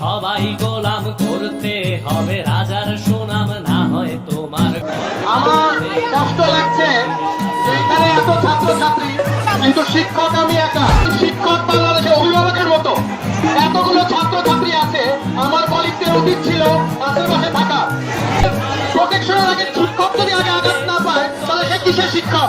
সবাই গোলাম করতে হবে, রাজার সুনাম না হয় তোমার। আমার কষ্ট লাগছে এখানে এত ছাত্র ছাত্রী কিন্তু শিক্ষক আমি একা। শিক্ষক অভিভাবকের মতো। এতগুলো ছাত্র ছাত্রী আছে, আমার কলিগদের উচিত ছিল, আশেপাশে থাকা। প্রোটেকশনের আগে শিক্ষক যদি আগে আঘাত না পায়, তাহলে সে কিসের শিক্ষক?